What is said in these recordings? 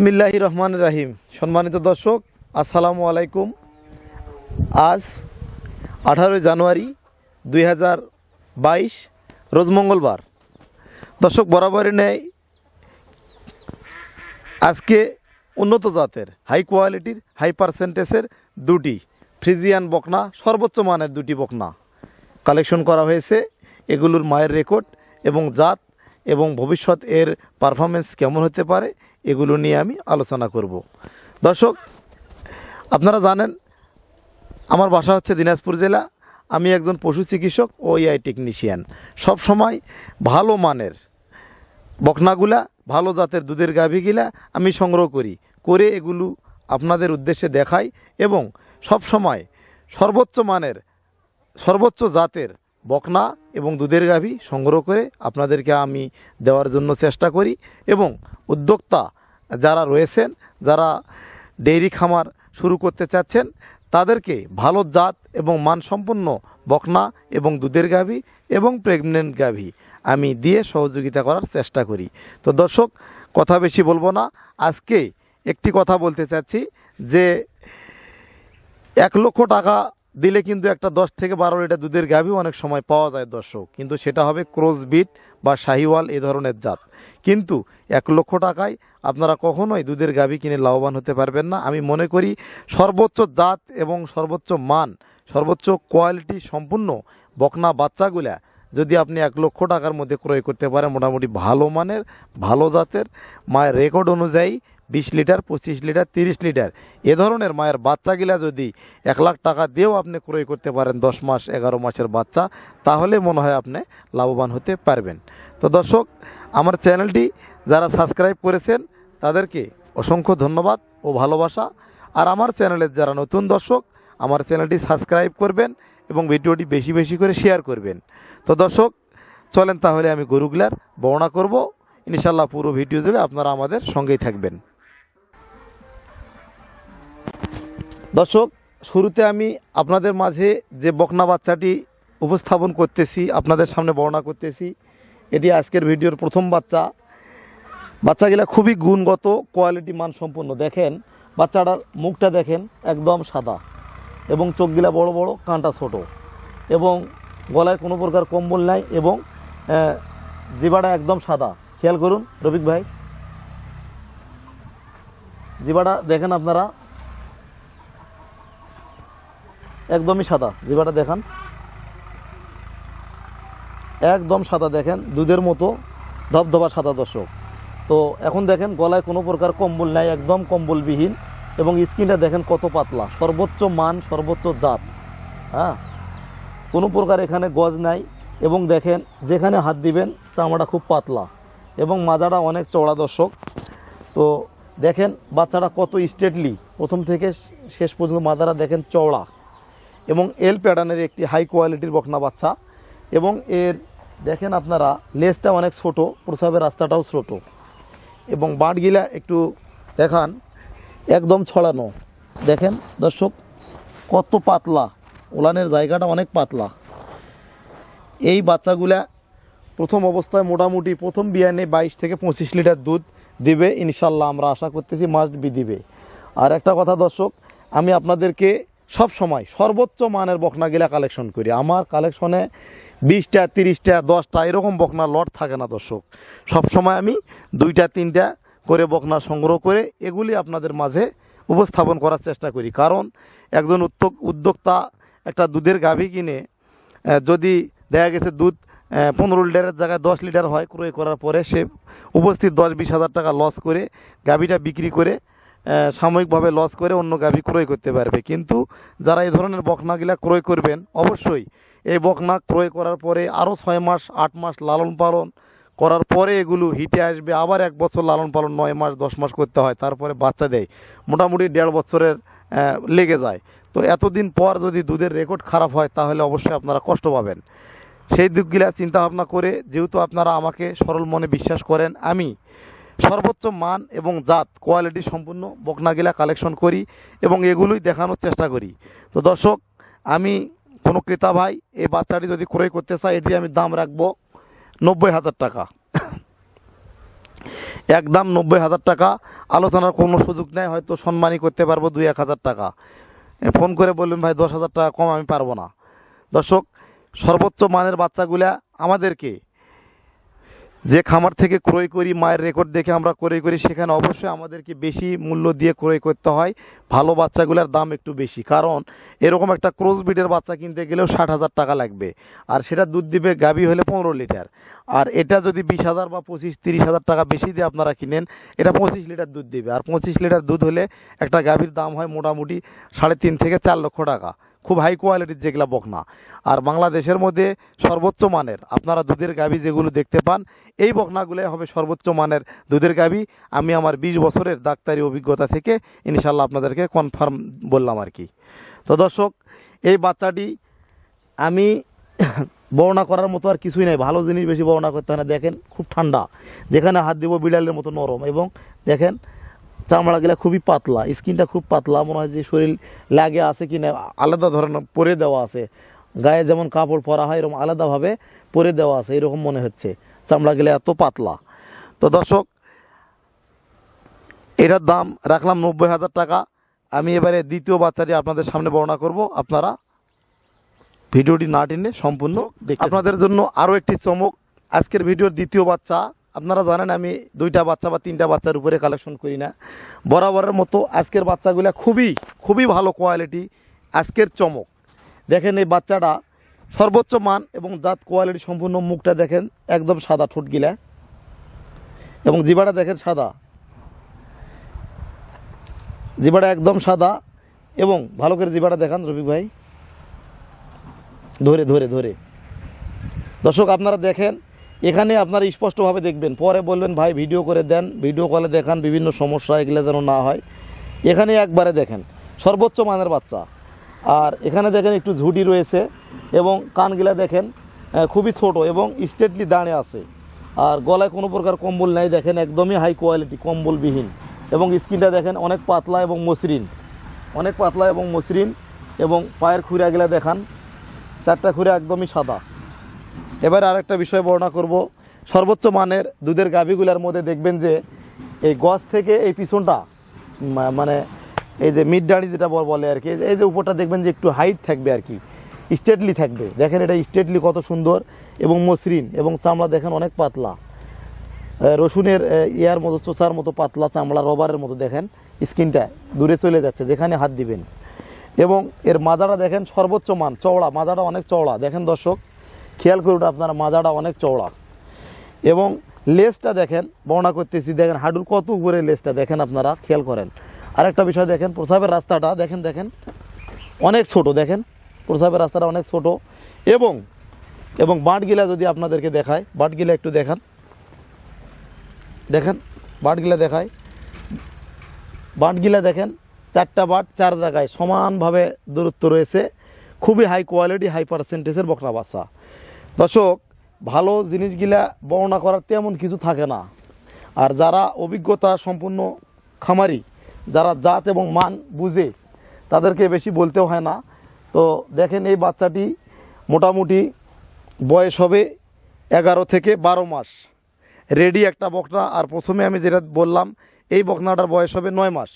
বিসমিল্লাহি রহমান রাহিম। সম্মানিত দর্শক, আসসালামু আলাইকুম। আজ আঠারোই জানুয়ারি দুই হাজার বাইশ, রোজ মঙ্গলবার। দর্শক, বরাবরই নেয় আজকে উন্নত জাতের হাই কোয়ালিটির হাই পার্সেন্টেজের দুটি ফ্রিজিয়ান বকনা, সর্বোচ্চ মানের দুটি বকনা। কালেকশন করা হয়েছে, এগুলোর মায়ের রেকর্ড এবং জাত এবং ভবিষ্যৎ এর পারফরমেন্স কেমন হতে পারে, এগুলো নিয়ে আমি আলোচনা করব। দর্শক, আপনারা জানেন, আমার বাসা হচ্ছে দিনাজপুর জেলা। আমি একজন পশু চিকিৎসক ও এআই টেকনিশিয়ান সব সময় ভালো মানের বকনাগুলা, ভালো জাতের দুধের গাভীগুলা আমি সংগ্রহ করি, করে এগুলো আপনাদের উদ্দেশ্যে দেখাই এবং সব সময় সর্বোচ্চ মানের, সর্বোচ্চ জাতের বকনা এবং দুধের গাভী সংগ্রহ করে আপনাদেরকে আমি দেওয়ার জন্য চেষ্টা করি এবং উদ্যোক্তা যারা রয়েছেন, যারা ডেইরি খামার শুরু করতে চাচ্ছেন, তাদেরকে ভালো জাত এবং মানসম্পন্ন বকনা এবং দুধের গাভী এবং প্রেগনেন্ট গাভী আমি দিয়ে সহযোগিতা করার চেষ্টা করি। তো দর্শক, কথা বেশি বলব না। আজকে একটি কথা বলতে চাচ্ছি যে এক লক্ষ টাকা দিলে কিন্তু একটা দশ থেকে বারো লিটার দুধের গাভী অনেক সময় পাওয়া যায় দর্শক। কিন্তু সেটা হবে ক্রসবিট বা শাহিওয়াল এ ধরনের জাত। কিন্তু এক লক্ষ টাকায় আপনারা কখনোই দুধের গাভী কিনে লাভবান হতে পারবেন না। আমি মনে করি সর্বোচ্চ জাত এবং সর্বোচ্চ মান, সর্বোচ্চ কোয়ালিটি সম্পূর্ণ বকনা বাচ্চাগুলা যদি আপনি এক লক্ষ টাকার মধ্যে ক্রয় করতে পারেন, মোটামুটি ভালো মানের, ভালো জাতের মায়ের রেকর্ড অনুযায়ী বিশ লিটার, পঁচিশ লিটার, তিরিশ লিটার, এ ধরনের মায়ের বাচ্চাগুলা যদি এক লাখ টাকা দিয়েও আপনি ক্রয় করতে পারেন দশ মাস, এগারো মাসের বাচ্চা, তাহলে মনে হয় আপনি লাভবান হতে পারবেন। তো দর্শক, আমার চ্যানেলটি যারা সাবস্ক্রাইব করেছেন, তাদেরকে অসংখ্য ধন্যবাদ ও ভালোবাসা। আর আমার চ্যানেলের যারা নতুন দর্শক আমার চ্যানেলটি সাবস্ক্রাইব করবেন এবং ভিডিওটি বেশি বেশি করে শেয়ার করবেন। তো দর্শক, চলেন তাহলে আমি গরুগুলার বর্ণনা করব। ইনশাল্লাহ পুরো ভিডিও জুড়ে আপনারা আমাদের সঙ্গেই থাকবেন। দর্শক, শুরুতে আমি আপনাদের মাঝে যে বকনা বাচ্চাটি উপস্থাপন করতেছি, আপনাদের সামনে বর্ণনা করতেছি, এটি আজকের ভিডিওর প্রথম বাচ্চা। বাচ্চাগুলা খুবই গুণগত, কোয়ালিটি মানসম্পন্ন। দেখেন, বাচ্চাটার মুখটা দেখেন, একদম সাদা। এবং চোখগুলা বড় বড় কাঁটা ছোট। এবং গলায় কোনো প্রকার কম্বল নাই এবং জিবাটা একদম সাদা। খেয়াল করুন, রফিক ভাই। জিবাটা দেখেন আপনারা। একদমই সাদা। জিবাটা দেখান। একদম সাদা দেখেন, দুধের মতো ধবধবা সাদা দর্শক। তো এখন দেখেন, গলায় কোনো প্রকার কম্বল নাই, একদম কম্বলবিহীন। এবং স্কিনটা দেখেন কত পাতলা। সর্বোচ্চ মান, সর্বোচ্চ জাত। হ্যাঁ? কোনো প্রকার এখানে গজ নাই এবং দেখেন যেখানে হাত দিবেন চামড়া খুব পাতলা এবং মাজাটা অনেক চওড়া দর্শক। তো দেখেন বাচ্চাটা কত স্টেটলি প্রথম থেকে শেষ পর্যন্ত মাজারা দেখেন চওড়া এবং এল প্যাটার্নের একটি হাই কোয়ালিটির বকনা বাচ্চা এবং এর দেখেন আপনারা লেজটা অনেক ছোট, প্রসাবের রাস্তাটাও ছোট। এবং বাঁটগিলা একটু দেখান। একদম ছড়ানো। দেখেন, দর্শক, কত পাতলা। ওলানের জায়গাটা অনেক পাতলা। এই বাচ্চাগুলা প্রথম অবস্থায় মোটামুটি প্রথম বিয়ানে বাইশ থেকে পঁচিশ লিটার দুধ দিবে। ইনশাল্লাহ আমরা আশা করতেছি মাস্ট বি দিবে। আর একটা কথা, দর্শক, আমি আপনাদেরকে সব সময় সর্বোচ্চ মানের বকনাগুলা কালেকশন করি। আমার কালেকশনে বিশটা, তিরিশটা, দশটা এরকম বকনা লট থাকে না, দর্শক। সব সময় আমি দুইটা, তিনটা করে বকনা সংগ্রহ করে এগুলি আপনাদের মাঝে উপস্থাপন করার চেষ্টা করি। কারণ একজন উদ্যোগ উদ্যোক্তা একটা দুধের গাভী কিনে যদি দেখা গেছে দুধ পনেরো লিটারের জায়গায় দশ লিটার হয় ক্রয় করার পরে সে উপস্থিত দশ বিশ হাজার টাকা লস করে গাভীটা বিক্রি করে সাময়িকভাবে লস করে অন্য গাভী ক্রয় করতে পারবে। কিন্তু যারা এই ধরনের বকনাগুলা ক্রয় করবেন, অবশ্যই এই বকনা ক্রয় করার পরে আরও ছয় মাস, আট মাস লালন পালন করার পরে এগুলো হিটে আসবে। আবার এক বছর লালন পালন নয় মাস, দশ মাস করতে হয়, তারপরে বাচ্চা দেয়। মোটামুটি দেড় বছরের লেগে যায়। তো এতদিন পর যদি দুধের রেকর্ড খারাপ হয়, তাহলে অবশ্যই আপনারা কষ্ট পাবেন। সেই দিকগুলা চিন্তা ভাবনা করে যেহেতু আপনারা আমাকে সরল মনে বিশ্বাস করেন, আমি সর্বোচ্চ মান এবং জাত, কোয়ালিটি সম্পূর্ণ বকনাগিলা কালেকশন করি এবং এগুলোই দেখানোর চেষ্টা করি। তো দর্শক, আমি কোনো ক্রেতা ভাই, এই বাচ্চাটি যদি ক্রয় করতে চায় এটি আমি দাম রাখব। নব্বই হাজার টাকা। একদম নব্বই হাজার টাকা। আলোচনার কোনো সুযোগ নেই, হয়তো সম্মানই করতে পারব দুই এক হাজার টাকা। ফোন করে বললেন, ভাই, দশ হাজার টাকা কম আমি পারব না। দর্শক, সর্বোচ্চ মানের বাচ্চাগুলা আমাদেরকে যে খামার থেকে ক্রয় করি, মায়ের রেকর্ড দেখে আমরা ক্রয় করি, সেখানে অবশ্যই আমাদেরকে বেশি মূল্য দিয়ে ক্রয় করতে হয়। ভালো বাচ্চাগুলোর দাম একটু বেশি। কারণ এরকম একটা ক্রস বিটের বাচ্চা কিনতে গেলেও ষাট হাজার টাকা লাগবে। আর সেটা দুধ দিবে গাভী হলে পনেরো লিটার। আর এটা যদি বিশ হাজার বা পঁচিশ, তিরিশ হাজার টাকা বেশি দিয়ে আপনারা কিনেন, এটা পঁচিশ লিটার দুধ দিবে। আর পঁচিশ লিটার দুধ হলে একটা গাভীর দাম হয় মোটামুটি সাড়ে তিন থেকে চার লক্ষ টাকা। খুব হাই কোয়ালিটির যেগুলো বকনা। আর বাংলাদেশের মধ্যে সর্বোচ্চ মানের, আপনারা দুধের গাভী যেগুলো দেখতে পান, এই বকনাগুলো হবে সর্বোচ্চ মানের দুধের গাভী। আমি আমার বিশ বছরের ডাক্তারি অভিজ্ঞতা থেকে ইনশাল্লাহ আপনাদেরকে কনফার্ম বললাম আর কি। তো দর্শক, এই বাচ্চাটি আমি বর্ণনা করার মতো আর কিছুই নাই। ভালো জিনিস বেশি বর্ণনা করতে হয় না। দেখেন, খুব ঠান্ডা। যেখানে হাত দিব বিড়ালের মতো নরম। এবং দেখেন চামড়াগুলা খুবই পাতলা স্কিনটা খুব পাতলা মনে হয় যে শরীর লাগে আছে কি না আলাদা ধরনের পরে দেওয়া আছে। গায়ে যেমন কাপড় পরা হয় এরকম আলাদাভাবে পরে দেওয়া আছে এরকম মনে হচ্ছে। চামড়াগুলো এত পাতলা। তো দর্শক এটার দাম রাখলাম নব্বই হাজার টাকা। আমি এবারে দ্বিতীয় বাচ্চাটি আপনাদের সামনে বর্ণনা করব। আপনারা ভিডিওটি না টেনে সম্পূর্ণ আপনাদের জন্য আরও একটি চমক। আজকের ভিডিওর দ্বিতীয় বাচ্চা আপনারা জানেন আমি দুইটা বাচ্চা বা তিনটা বাচ্চার উপরে কালেকশন করি না। বরাবরের মতো আজকের বাচ্চাগুলো খুবই খুবই ভালো কোয়ালিটি আজকের চমক। দেখেন এই বাচ্চাটা সর্বোচ্চ মান এবং জাত কোয়ালিটি সম্পূর্ণ মুখটা দেখেন একদম সাদা ঠোঁটগিলা। এবং জিবাটা দেখেন সাদা। জিবাটা একদম সাদা এবং ভালো করে জিবাটা দেখান রফিক ভাই। ধরে ধরে ধরে। দর্শক, আপনারা দেখেন এখানে আপনারা স্পষ্টভাবে দেখবেন। পরে বলবেন, ভাই ভিডিও করে দেন। ভিডিও কলে দেখান, বিভিন্ন সমস্যা এগুলো যেন না হয়। এখানে একবারে দেখেন, সর্বোচ্চ মানের বাচ্চা। আর এখানে দেখেন একটু ঝুটি রয়েছে এবং কানগুলা দেখেন খুবই ছোট এবং স্টেটলি দাঁড়িয়ে আছে। আর গলায় কোনো প্রকার কম্বল নাই, দেখেন একদমই হাই কোয়ালিটি কম্বলবিহীন। এবং স্কিনটা দেখেন অনেক পাতলা এবং মসৃণ। অনেক পাতলা এবং মসৃণ এবং পায়ের খুঁড়াগুলা দেখান, চারটা খুঁড়ে একদমই সাদা। এবার আরেকটা বিষয় বর্ণনা করব। সর্বোচ্চ মানের দুধের গাভীগুলোর মধ্যে দেখবেন যে, এই গছ থেকে এই পিছনটা মানে এই যে মিড দাঁড়ি যেটা বলে আর কি এই যে উপরটা দেখবেন যে একটু হাইট থাকবে আর কি স্টেটলি থাকবে। দেখেন এটা স্টেটলি কত সুন্দর এবং মসৃণ এবং চামড়া দেখেন অনেক পাতলা। রসুনের ইয়ার মতো, চোচার মতো পাতলা চামড়া, রবারের মতো দেখেন, স্কিনটা দূরে চলে যাচ্ছে, যেখানে হাত দিবেন। এবং এর মাজাটা দেখেন সর্বোচ্চ মান, চওড়া, মাজাটা অনেক চওড়া। দেখেন দর্শক খেয়াল করুন আপনার মাজাটা অনেক চওড়া। এবং লেজটা দেখেন, বর্ণনা করতেছি, দেখেন হাডুর কত উপরে লেজটা দেখেন আপনারা, খেয়াল করেন। আরেকটা বিষয় দেখেন, প্রসাবের রাস্তাটা, দেখেন দেখেন, অনেক ছোট, দেখেন, প্রসাবের রাস্তাটা অনেক ছোট। এবং এবং বাঁটগিলা যদি আপনাদেরকে দেখায়, বাঁটগিলা একটু দেখান। দেখেন, বাঁটগিলা দেখায়। বাঁটগিলা দেখেন, চারটা বাট চার জায়গায় সমানভাবে দূরত্ব রয়েছে। খুবই হাই কোয়ালিটি হাই পার্সেন্টেজের বকরা বাচ্চা। দর্শক, ভালো জিনিসগুলা বর্ণনা করার তেমন কিছু থাকে না। আর যারা অভিজ্ঞতা সম্পূর্ণ খামারি, যারা জাত এবং মান বুঝে, তাদেরকে বেশি বলতেও হয় না। তো দেখেন এই বাচ্চাটি মোটামুটি বয়স হবে এগারো থেকে বারো মাস। রেডি একটা বকনা, আর প্রথমে আমি যেটা বললাম, এই বকনাটার বয়স হবে নয় মাস।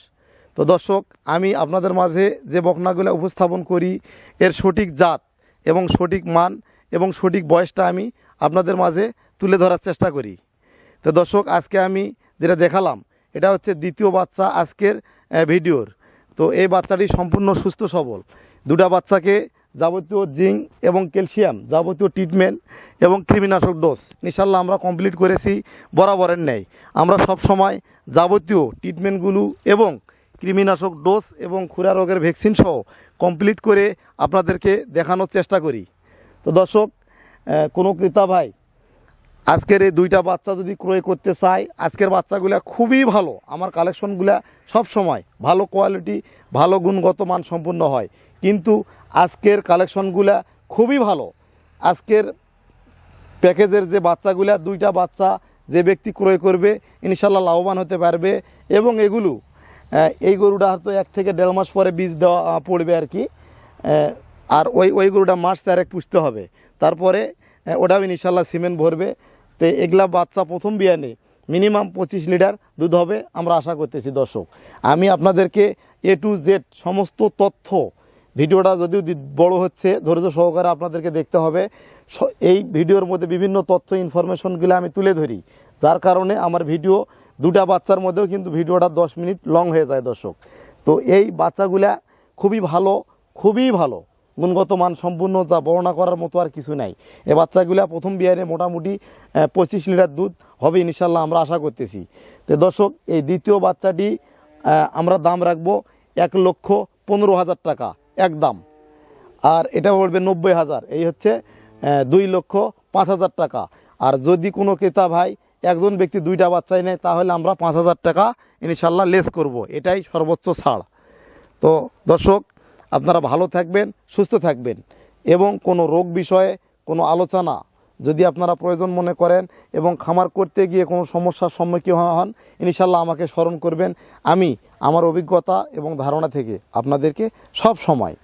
তো দর্শক, আমি আপনাদের মাঝে যে বকনাগুলো উপস্থাপন করি, এর সঠিক জাত এবং সঠিক মান এবং সঠিক বয়সটা আমি আপনাদের মাঝে তুলে ধরার চেষ্টা করি। তো দর্শক, আজকে আমি যেটা দেখালাম, এটা হচ্ছে দ্বিতীয় বাচ্চা আজকের ভিডিওর। তো এই বাচ্চাটি সম্পূর্ণ সুস্থ সবল। দুটা বাচ্চাকে যাবতীয় জিঙ্ক এবং ক্যালসিয়াম যাবতীয় ট্রিটমেন্ট এবং কৃমিনাশক ডোজ ইনশাল্লাহ আমরা কমপ্লিট করেছি, বরাবরের নেই। আমরা সব সময় যাবতীয় ট্রিটমেন্টগুলো এবং কৃমিনাশক ডোজ এবং খুরা রোগের ভ্যাকসিন সহ কমপ্লিট করে আপনাদেরকে দেখানোর চেষ্টা করি। তো দর্শক কোনো ক্রেতা ভাই, আজকের এই দুইটা বাচ্চা যদি ক্রয় করতে চাই আজকের বাচ্চাগুলা খুবই ভালো। আমার কালেকশনগুলা সব সময় ভালো কোয়ালিটি, ভালো গুণগত মান সম্পূর্ণ হয়। কিন্তু আজকের কালেকশনগুলা খুবই ভালো। আজকের প্যাকেজের যে বাচ্চাগুলা, দুইটা বাচ্চা যে ব্যক্তি ক্রয় করবে ইনশাল্লাহ লাভবান হতে পারবে। এবং এগুলো এই গরুটা হয়তো এক থেকে দেড় মাস পরে বীজ দেওয়া পড়বে আর কি। আর ওই ওই গরুটা মাস চারেক পুষতে হবে। তারপরে ওটাও ইনশাল্লাহ সিমেন্ট ভরবে। তো এগুলা বাচ্চা প্রথম বিয়ানে মিনিমাম পঁচিশ লিটার দুধ হবে আমরা আশা করতেছি দর্শক। আমি আপনাদেরকে এ টু জেড সমস্ত তথ্য, ভিডিওটা যদিও বড় হচ্ছে, ধৈর্য সহকারে আপনাদেরকে দেখতে হবে। এই ভিডিওর মধ্যে বিভিন্ন তথ্য ইনফরমেশনগুলো আমি তুলে ধরি। যার কারণে আমার ভিডিও দুটা বাচ্চার মধ্যেও কিন্তু ভিডিওটা দশ মিনিট লং হয়ে যায় দর্শক। তো এই বাচ্চাগুলা খুবই ভালো খুবই ভালো। গুণগত মান সম্পূর্ণ যা বর্ণনা করার মতো আর কিছু নাই। এই বাচ্চাগুলা প্রথম বিয়ারে মোটামুটি পঁচিশ লিটার দুধ হবে ইনশাল্লাহ আমরা আশা করতেছি। তো দর্শক, এই দ্বিতীয় বাচ্চাটি আমরা দাম রাখব এক লক্ষ পনেরো হাজার টাকা, এক দাম। আর এটা পড়বে নব্বই হাজার, এই হচ্ছে দুই লক্ষ পাঁচ হাজার টাকা। আর যদি কোনো ক্রেতা ভাই, একজন ব্যক্তি দুইটা বাচ্চাই নেয়, তাহলে আমরা পাঁচ হাজার টাকা ইনশাল্লাহ লেস করব, এটাই সর্বোচ্চ ছাড়। তো দর্শক আপনারা ভালো থাকবেন, সুস্থ থাকবেন। এবং কোনো রোগ বিষয়ে কোনো আলোচনা যদি আপনারা প্রয়োজন মনে করেন এবং খামার করতে গিয়ে কোনো সমস্যার সম্মুখীন হন ইনশাল্লাহ আমাকে স্মরণ করবেন। আমি আমার অভিজ্ঞতা এবং ধারণা থেকে আপনাদেরকে সব সময়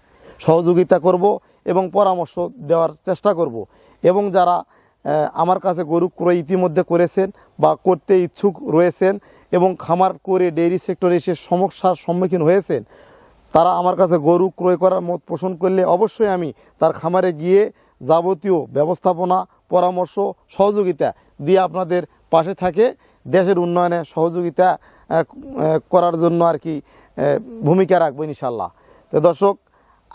সহযোগিতা করব এবং পরামর্শ দেওয়ার চেষ্টা করব। এবং যারা আমার কাছে গরু ক্রয় ইতিমধ্যে করেছেন বা করতে ইচ্ছুক রয়েছেন এবং খামার করে ডেইরি সেক্টরে এসে সমস্যার সম্মুখীন হয়েছেন তারা আমার কাছে গরু ক্রয় করার মত পোষণ করলে অবশ্যই আমি তার খামারে গিয়ে যাবতীয় ব্যবস্থাপনা, পরামর্শ, সহযোগিতা দিয়ে আপনাদের পাশে থাকে। দেশের উন্নয়নে সহযোগিতা করার জন্য আর কি ভূমিকা রাখব ইনশাল্লাহ তো দর্শক,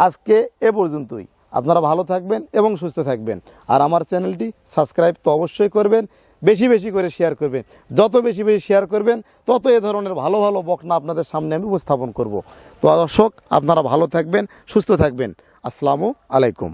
আজকে এ পর্যন্তই। আপনারা ভালো থাকবেন এবং সুস্থ থাকবেন। আর আমার চ্যানেলটি সাবস্ক্রাইব তো অবশ্যই করবেন। বেশি বেশি করে শেয়ার করবেন। যত বেশি বেশি শেয়ার করবেন, তত এ ধরনের ভালো ভালো বকনা আপনাদের সামনে আমি উপস্থাপন করব। তো দর্শক, আপনারা ভালো থাকবেন, সুস্থ থাকবেন। আসসালামু আলাইকুম।